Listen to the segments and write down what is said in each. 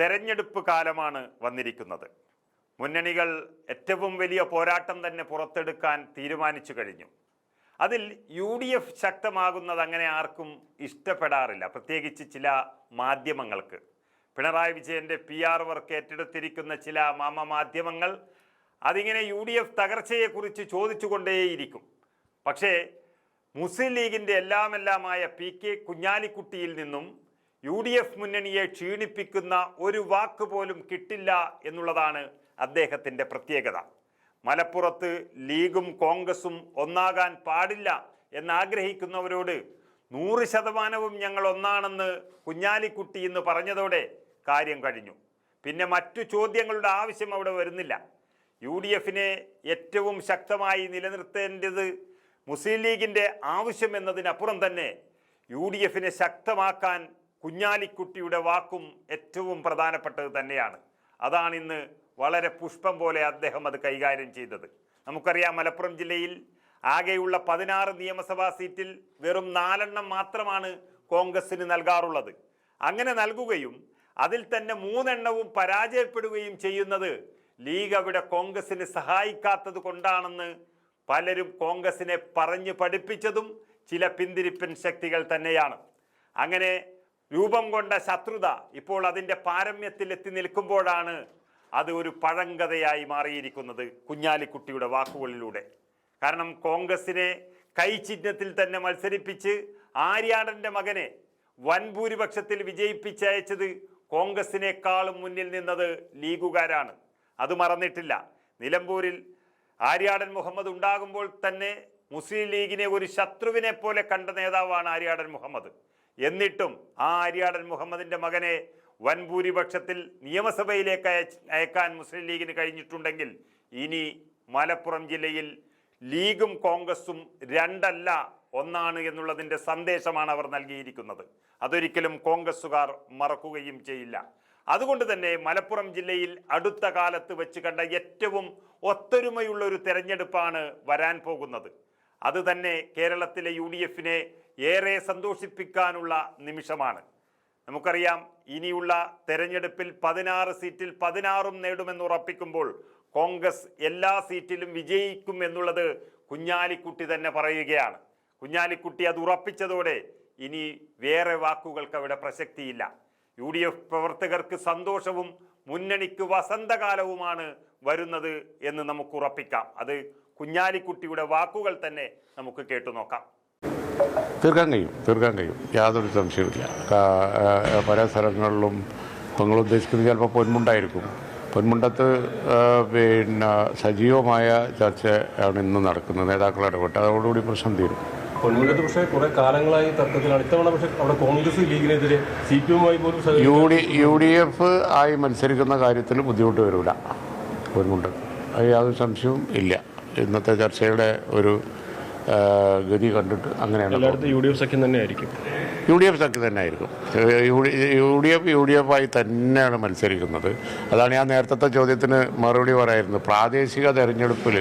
തെരഞ്ഞെടുപ്പ് കാലമാണ് വന്നിരിക്കുന്നത്. മുന്നണികൾ ഏറ്റവും വലിയ പോരാട്ടം തന്നെ പുറത്തെടുക്കാൻ തീരുമാനിച്ചു കഴിഞ്ഞു. അതിൽ യു ഡി എഫ് ശക്തമാകുന്നത് അങ്ങനെ ആർക്കും ഇഷ്ടപ്പെടാറില്ല. പ്രത്യേകിച്ച് ചില മാധ്യമങ്ങൾക്ക്. പിണറായി വിജയന്റെ പി ആർ വർക്ക് ഏറ്റെടുത്തിരിക്കുന്ന ചില മാമ മാധ്യമങ്ങൾ അതിങ്ങനെ യു ഡി എഫ് തകർച്ചയെക്കുറിച്ച് ചോദിച്ചുകൊണ്ടേയിരിക്കും. പക്ഷേ മുസ്ലിം ലീഗിന്റെ എല്ലാമെല്ലാമായ പി കെ കുഞ്ഞാലിക്കുട്ടിയിൽ നിന്നും യു ഡി എഫ് മുന്നണിയെ ക്ഷീണിപ്പിക്കുന്ന ഒരു വാക്ക് പോലും കിട്ടില്ല എന്നുള്ളതാണ് അദ്ദേഹത്തിന്റെ പ്രത്യേകത. മലപ്പുറത്ത് ലീഗും കോൺഗ്രസും ഒന്നാകാൻ പാടില്ല എന്നാഗ്രഹിക്കുന്നവരോട് നൂറ് ശതമാനവും ഞങ്ങൾ ഒന്നാണെന്ന് കുഞ്ഞാലിക്കുട്ടി എന്ന് പറഞ്ഞതോടെ കാര്യം കഴിഞ്ഞു. പിന്നെ മറ്റു ചോദ്യങ്ങളുടെ ആവശ്യം അവിടെ വരുന്നില്ല. യു ഡി എഫിനെ ഏറ്റവും ശക്തമായി നിലനിർത്തേണ്ടത് മുസ്ലിം ലീഗിന്റെ ആവശ്യം എന്നതിനപ്പുറം തന്നെ യു ഡി എഫിനെ ശക്തമാക്കാൻ കുഞ്ഞാലിക്കുട്ടിയുടെ വാക്കും ഏറ്റവും പ്രധാനപ്പെട്ടത് തന്നെയാണ്. അതാണ് ഇന്ന് വളരെ പുഷ്പം പോലെ അദ്ദേഹം അത് കൈകാര്യം ചെയ്തത്. നമുക്കറിയാം മലപ്പുറം ജില്ലയിൽ ആകെയുള്ള പതിനാറ് നിയമസഭാ സീറ്റിൽ വെറും നാലെണ്ണം മാത്രമാണ് കോൺഗ്രസിന് നൽകാറുള്ളത്. അങ്ങനെ നൽകുകയും അതിൽ തന്നെ മൂന്നെണ്ണവും പരാജയപ്പെടുകയും ചെയ്യുന്നത് ലീഗ് അവിടെ കോൺഗ്രസിന് സഹായിക്കാത്തത് കൊണ്ടാണെന്ന് പലരും കോൺഗ്രസിനെ പറഞ്ഞു പഠിപ്പിച്ചതും ചില പിന്തിരിപ്പൻ ശക്തികൾ തന്നെയാണ്. അങ്ങനെ രൂപം കൊണ്ട ശത്രുത ഇപ്പോൾ അതിന്റെ പാരമ്യത്തിൽ എത്തി നിൽക്കുമ്പോഴാണ് അത് ഒരു പഴങ്കഥയായി മാറിയിരിക്കുന്നത് കുഞ്ഞാലിക്കുട്ടിയുടെ വാക്കുകളിലൂടെ. കാരണം കോൺഗ്രസിനെ കൈചിഹ്നത്തിൽ തന്നെ മത്സരിപ്പിച്ച് ആര്യാടന്റെ മകനെ വൻ ഭൂരിപക്ഷത്തിൽ വിജയിപ്പിച്ചയച്ചത് കോൺഗ്രസിനേക്കാളും മുന്നിൽ നിന്നത് ലീഗുകാരാണ്. അത് മറന്നിട്ടില്ല. നിലമ്പൂരിൽ ആര്യാടൻ മുഹമ്മദ് ഉണ്ടാകുമ്പോൾ തന്നെ മുസ്ലിം ലീഗിനെ ഒരു ശത്രുവിനെ പോലെ കണ്ട നേതാവാണ് ആര്യാടൻ മുഹമ്മദ്. എന്നിട്ടും ആ ആര്യാടൻ മുഹമ്മദിന്റെ മകനെ വൻ ഭൂരിപക്ഷത്തിൽ നിയമസഭയിലേക്ക് അയക്കാൻ മുസ്ലിം ലീഗിന് കഴിഞ്ഞിട്ടുണ്ടെങ്കിൽ ഇനി മലപ്പുറം ജില്ലയിൽ ലീഗും കോൺഗ്രസും രണ്ടല്ല ഒന്നാണ് എന്നുള്ളതിന്റെ സന്ദേശമാണ് അവർ നൽകിയിരിക്കുന്നത്. അതൊരിക്കലും കോൺഗ്രസ്സുകാർ മറക്കുകയും ചെയ്യില്ല. അതുകൊണ്ട് തന്നെ മലപ്പുറം ജില്ലയിൽ അടുത്ത കാലത്ത് വെച്ച് കണ്ട ഏറ്റവും ഒത്തൊരുമയുള്ള ഒരു തെരഞ്ഞെടുപ്പാണ് വരാൻ പോകുന്നത്. അത് തന്നെ കേരളത്തിലെ യു ഡി എഫിനെ ഏറെ സന്തോഷിപ്പിക്കാനുള്ള നിമിഷമാണ്. നമുക്കറിയാം ഇനിയുള്ള തെരഞ്ഞെടുപ്പിൽ പതിനാറ് സീറ്റിൽ പതിനാറും നേടുമെന്ന് ഉറപ്പിക്കുമ്പോൾ കോൺഗ്രസ് എല്ലാ സീറ്റിലും വിജയിക്കും എന്നുള്ളത് കുഞ്ഞാലിക്കുട്ടി തന്നെ പറയുകയാണ്. കുഞ്ഞാലിക്കുട്ടി അത് ഉറപ്പിച്ചതോടെ ഇനി വേറെ വാക്കുകൾക്ക് അവിടെ പ്രസക്തിയില്ല. യു ഡി എഫ് പ്രവർത്തകർക്ക് സന്തോഷവും മുന്നണിക്ക് വസന്തകാലവുമാണ് വരുന്നത് എന്ന് നമുക്ക് ഉറപ്പിക്കാം. അത് കുഞ്ഞാലിക്കുട്ടിയുടെ വാക്കുകൾ തന്നെ നമുക്ക് കേട്ടു നോക്കാം തീർക്കാൻ കഴിയും തീർക്കാൻ കഴിയും. യാതൊരു ആ, പല സ്ഥലങ്ങളിലും നിങ്ങൾ ഉദ്ദേശിക്കുന്നത് ചിലപ്പോൾ പൊന്മുണ്ടായിരിക്കും. പൊന്മുണ്ടത്ത് പിന്നെ സജീവമായ ചർച്ചയാണ് ഇന്ന് നടക്കുന്നത്. നേതാക്കൾ ഇടപെട്ട് അതോടുകൂടി പ്രശ്നം തീരും. പൊന്മുണ്ടത്ത് പക്ഷേ കുറെ കാലങ്ങളായി തർക്കത്തിലാണ് ഇത്തവണ പക്ഷേ അവിടെ കോൺഗ്രസ് ലീഗിനെതിരെ സി പി എമ്മായി പോലും U D U D F ആയി മത്സരിക്കുന്ന കാര്യത്തിൽ ബുദ്ധിമുട്ട് വരില്ല പൊന്മുണ്ടത്ത് അത് യാതൊരു സംശയവും ഇല്ല. ഇന്നത്തെ ചർച്ചയുടെ ഒരു ഗതി കണ്ടിട്ട് അങ്ങനെയാണ് യു ഡി എഫ് സഖ്യം തന്നെ ആയിരിക്കും യു ഡി എഫ് സഖ്യം തന്നെ ആയിരിക്കും U D F U D F ആയി തന്നെയാണ് മത്സരിക്കുന്നത്. അതാണ് ഞാൻ നേരത്തെ ചോദ്യത്തിന് മറുപടി പറയായിരുന്നു. പ്രാദേശിക തെരഞ്ഞെടുപ്പിൽ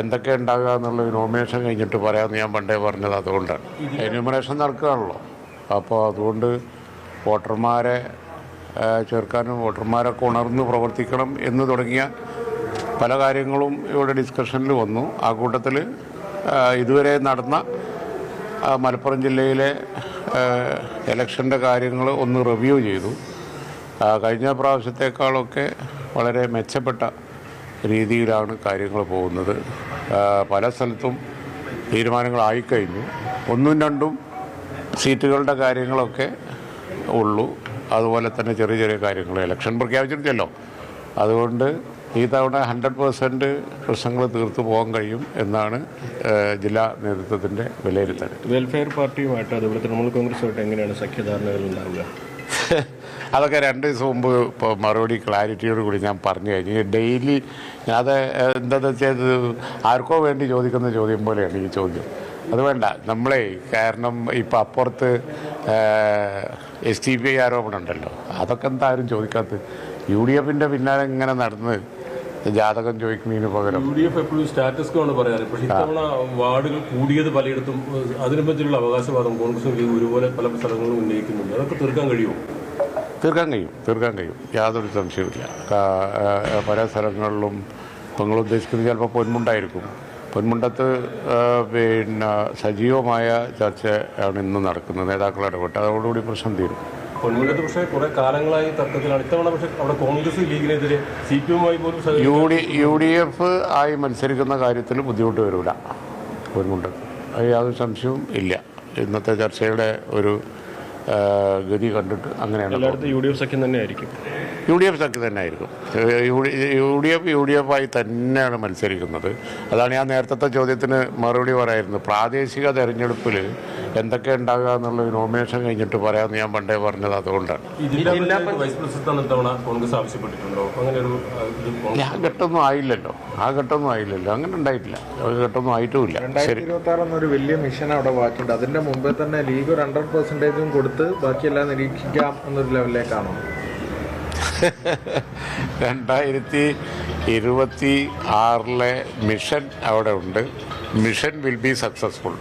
എന്തൊക്കെ ഉണ്ടാകുക എന്നുള്ള നോമിനേഷൻ കഴിഞ്ഞിട്ട് പറയാമെന്ന് ഞാൻ പണ്ടേ പറഞ്ഞത് അതുകൊണ്ടാണ് എന്യൂമറേഷൻ നടക്കുകയാണല്ലോ. അപ്പോൾ അതുകൊണ്ട് വോട്ടർമാരെ ചേർക്കാനും വോട്ടർമാരൊക്കെ ഉണർന്ന് പ്രവർത്തിക്കണം എന്ന് തുടങ്ങിയ പല കാര്യങ്ങളും ഇവിടെ ഡിസ്കഷനിൽ വന്നു. ആ കൂട്ടത്തിൽ ഇതുവരെ നടന്ന മലപ്പുറം ജില്ലയിലെ ഇലക്ഷന്റെ കാര്യങ്ങൾ ഒന്ന് റിവ്യൂ ചെയ്തു. കഴിഞ്ഞ പ്രാവശ്യത്തേക്കാളൊക്കെ വളരെ മെച്ചപ്പെട്ട രീതിയിലാണ് കാര്യങ്ങൾ പോകുന്നത്. പല സ്ഥലത്തും തീരുമാനങ്ങളായിക്കഴിഞ്ഞു ഒന്നും രണ്ടും സീറ്റുകളുടെ കാര്യങ്ങളൊക്കെ ഉള്ളൂ. അതുപോലെ തന്നെ ചെറിയ ചെറിയ കാര്യങ്ങൾ ഇലക്ഷൻ പ്രഖ്യാപിച്ചിട്ടില്ലല്ലോ. അതുകൊണ്ട് ഈ തവണ ഹൺഡ്രഡ് പേഴ്സന്റ് പ്രശ്നങ്ങൾ തീർത്തു പോകാൻ കഴിയും എന്നാണ് ജില്ലാ നേതൃത്വത്തിന്റെ വിലയിരുത്തൽ. വെൽഫെയർ പാർട്ടിയുമായിട്ട് അതുപോലെ തൃണമൂൽ കോൺഗ്രസുമായിട്ട് എങ്ങനെയാണ് സഖ്യധാരണകൾ ഉണ്ടാവുക? അതൊക്കെ രണ്ട് ദിവസം മുമ്പ് ഇപ്പോൾ മറുപടി ക്ലാരിറ്റിയോട് കൂടി ഞാൻ പറഞ്ഞു കഴിഞ്ഞു. ഡെയിലി അത് എന്താണെന്ന് വെച്ചാൽ ആർക്കോ വേണ്ടി ചോദിക്കുന്ന ചോദ്യം പോലെയാണ് ഈ ചോദ്യം. അത് വേണ്ട. നമ്മളെ കാരണം ഇപ്പം അപ്പുറത്ത് എസ് ടി പി ഐ ആരോപണം ഉണ്ടല്ലോ അതൊക്കെ എന്താ ആരും ചോദിക്കാത്തത്? യു ഡി എഫിന്റെ പിന്നാലെ ഇങ്ങനെ നടന്ന് ജാതകം ചോദിക്കുന്നതിന് പകരം. യു ഡി എഫ് എപ്പോഴും സ്റ്റാറ്റസ് ആണ് പറയാറ്. പക്ഷേ ഇത്തവണ വാർഡുകൾ കൂടിയത് പലയിടത്തും അതിനെ പറ്റിയുള്ള അവകാശവാദം കോൺഗ്രസ് ഒരുപോലെ പല സ്ഥലങ്ങളിലും ഉന്നയിക്കുന്നുണ്ട്. അതൊക്കെ തീർക്കാൻ കഴിയുമോ? തീർക്കാൻ കഴിയും തീർക്കാൻ കഴിയും. യാതൊരു സംശയമില്ല പല സ്ഥലങ്ങളിലും നിങ്ങൾ ഉദ്ദേശിക്കുന്നത് ചിലപ്പോൾ പൊന്മുണ്ടായിരിക്കും. പൊന്മുണ്ടത്ത് പിന്നെ സജീവമായ ചർച്ചയാണ് ഇന്ന് നടക്കുന്നത്. നേതാക്കളുടെ ഇടപെട്ട് അതോടുകൂടി പ്രശ്നം തീരും. പൊന്മുണ്ടത്ത് പക്ഷേ കുറെ കാലങ്ങളായി തർക്കത്തിലാണ്. ഇത്തവണ പക്ഷേ അവിടെ കോൺഗ്രസ് ലീഗിനെതിരെ സി പി എമ്മുമായി പോലും U D U D F ആയി മത്സരിക്കുന്ന കാര്യത്തിൽ ബുദ്ധിമുട്ട് വരില്ല പൊന്മുണ്ടത്ത് അത് യാതൊരു സംശയവും ഇല്ല. ഇന്നത്തെ ചർച്ചയുടെ ഒരു ഗതി കണ്ടിട്ട് അങ്ങനെയാണ് യു ഡി എഫ് സഖ്യം തന്നെ ആയിരിക്കും യു ഡി എഫ് സഖ്യം തന്നെ ആയിരിക്കും U D U D F U D F ആയി തന്നെയാണ് മത്സരിക്കുന്നത്. അതാണ് ഞാൻ നേരത്തെ ചോദ്യത്തിന് മറുപടി പറയായിരുന്നു. പ്രാദേശിക തെരഞ്ഞെടുപ്പിൽ എന്തൊക്കെ ഉണ്ടാകുക എന്നുള്ള നോമിനേഷൻ കഴിഞ്ഞിട്ട് പറയാമെന്ന് ഞാൻ പണ്ടേ പറഞ്ഞത് അതുകൊണ്ടാണ്. കോൺഗ്രസ് ആവശ്യപ്പെട്ടിട്ടുണ്ടോ? അങ്ങനെ ഒരു ആ, ഘട്ടമൊന്നും ആയില്ലല്ലോ. ആ ഘട്ടമൊന്നും ആയില്ലല്ലോ. അങ്ങനെ ഉണ്ടായിട്ടില്ല. ഒരു ഘട്ടമൊന്നും ആയിട്ടുമില്ല. ശരി. രണ്ടായിരത്തി ഇരുപത്തി ആറ് എന്നൊരു വലിയ മിഷൻ അവിടെ ബാക്കിയുണ്ട്. അതിന്റെ മുമ്പേ തന്നെ ലീഗ് ഒരു ഹൺഡ്രഡ് പെർസെന്റേജും കൊടുത്ത് ബാക്കിയെല്ലാം നിരീക്ഷിക്കാം എന്നൊരു ലെവലിലേക്കാണോ രണ്ടായിരത്തി ഇരുപത്തി ആറിലെ മിഷൻ അവിടെ ഉണ്ട്. Mission will be successful